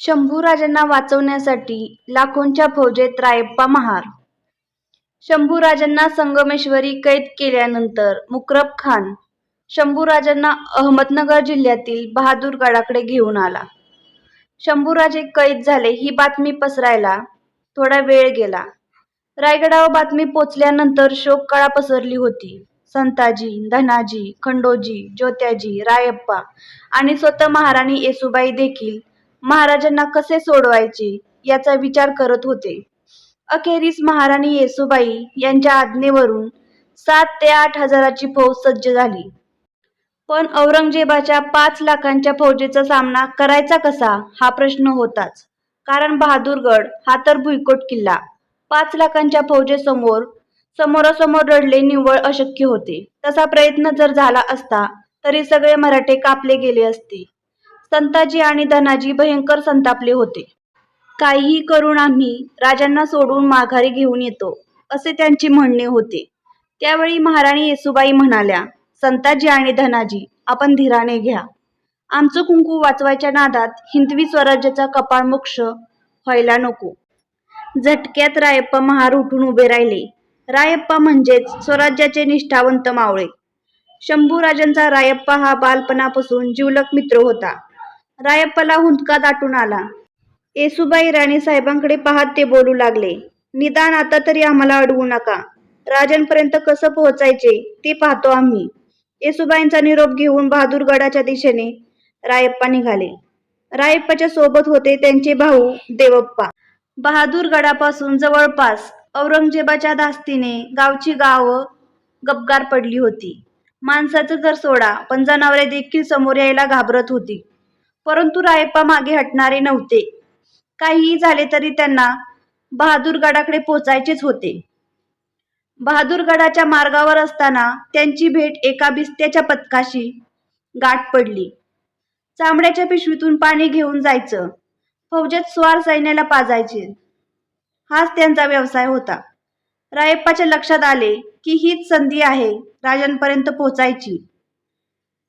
शंभूराजांना वाचवण्यासाठी लाखोंच्या फौजेत रायप्पा महार. शंभूराजांना संगमेश्वरी कैद केल्यानंतर मुकरब खान शंभूराजांना अहमदनगर जिल्ह्यातील बहादूरगडाकडे घेऊन आला. शंभूराजे कैद झाले ही बातमी पसरायला थोडा वेळ गेला. रायगडावर बातमी पोचल्यानंतर शोककळा पसरली होती. संताजी धनाजी खंडोजी ज्योत्याजी रायप्पा आणि स्वतः महाराणी येसुबाई देखील महाराजांना कसे सोडवायचे याचा विचार करत होते. अखेरीस महाराणी येसूबाई यांच्या आज्ञेवरून सात ते आठ हजाराची फौज सज्ज झाली. पण औरंगजेबाच्या पाच लाखांच्या फौजेचा सामना करायचा कसा हा प्रश्न होताच. कारण बहादूरगड हा तर भुईकोट किल्ला. पाच लाखांच्या फौजेसमोर समोरासमोर लढले निव्वळ अशक्य होते. तसा प्रयत्न जर झाला असता तरी सगळे मराठे कापले गेले असते. संताजी आणि धनाजी भयंकर संतापले होते. काहीही करून आम्ही राजांना सोडून माघारी घेऊन येतो असे त्यांचे म्हणणे होते. त्यावेळी महाराणी येसुबाई म्हणाल्या संताजी आणि धनाजी आपण धीराने घ्या. आमचं कुंकू वाचवायच्या नादात हिंदवी स्वराज्याचा कपाळ मोक्ष व्हायला नको. झटक्यात रायप्पा महार उठून उभे राहिले. रायप्पा म्हणजेच स्वराज्याचे निष्ठावंत मावळे. शंभूराजांचा रायप्पा हा बालपणापासून जिवलक मित्र होता. रायप्पाला हुंदका दाटून आला. येसुबाई राणी साहेबांकडे पाहत ते बोलू लागले निदान आता तरी आम्हाला अडवू नका. राजांपर्यंत कसं पोहोचायचे ते पाहतो आम्ही. येसुबाईंचा निरोप घेऊन बहादूरगडाच्या दिशेने रायप्पा निघाले. रायप्पाच्या सोबत होते त्यांचे भाऊ देवप्पा. बहादूरगडापासून जवळपास औरंगजेबाच्या धास्तीने गावची गावं गबगार पडली होती. माणसाचं घर सोडा पण जनावरे देखील समोर यायला घाबरत होती. परंतु रायप्पा मागे हटणारे नव्हते. काहीही झाले तरी त्यांना बहादूरगडाकडे पोचायचेच होते. बहादूरगडाच्या मार्गावर असताना त्यांची भेट एका बिस्त्याच्या पथकाशी गाठ पडली. चामड्याच्या पिशवीतून पाणी घेऊन जायचं. फौजेत स्वार सैन्याला पाजायचे. हाच त्यांचा व्यवसाय होता. रायप्पाच्या लक्षात आले की हीच संधी आहे राजांपर्यंत पोचायची.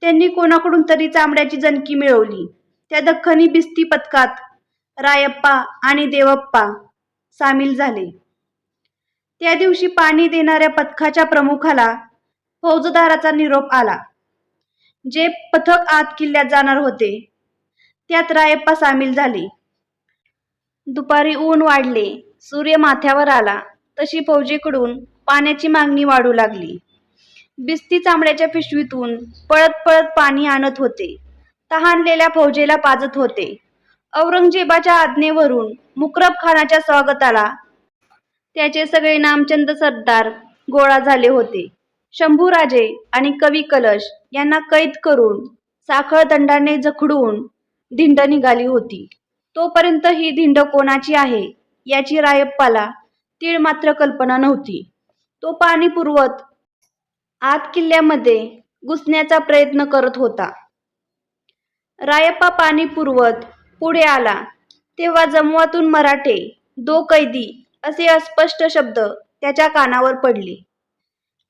त्यांनी कोणाकडून तरी चामड्याची जनकी मिळवली. त्या दख्खनी बिस्ती पथकात रायप्पा आणि देवप्पा सामील झाले. त्या दिवशी पाणी देणाऱ्या पथकाच्या प्रमुखाला फौजदाराचा निरोप आला. जे पथक आत किल्ल्यात जाणार होते त्यात रायप्पा सामील झाले. दुपारी ऊन वाढले सूर्य माथ्यावर आला तशी फौजेकडून पाण्याची मागणी वाढू लागली. बिस्ती चामड्याच्या पिशवीतून पळत पळत पाणी आणत होते. तहानलेल्या फौजेला पाजत होते. औरंगजेबाच्या आज्ञेवरून मुकरब खानाच्या स्वागताला त्याचे सगळे नामचंद सरदार गोळा झाले होते. शंभूराजे आणि कवी कलश यांना कैद करून साखळदंडाने जखडून धिंड निघाली होती. तोपर्यंत ही धिंड कोणाची आहे याची रायप्पाला तीळ मात्र कल्पना नव्हती. तो पाणी पुरवत आत किल्ल्यामध्ये घुसण्याचा प्रयत्न करत होता. रायप्पा पाणी पुरवत पुढे आला. तेव्हा जमवातून मराठे दो कैदी असे अस्पष्ट शब्द त्याच्या कानावर पडले.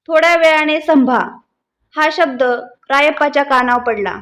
थोड्या वेळाने संभा हा शब्द रायप्पाच्या कानावर पडला.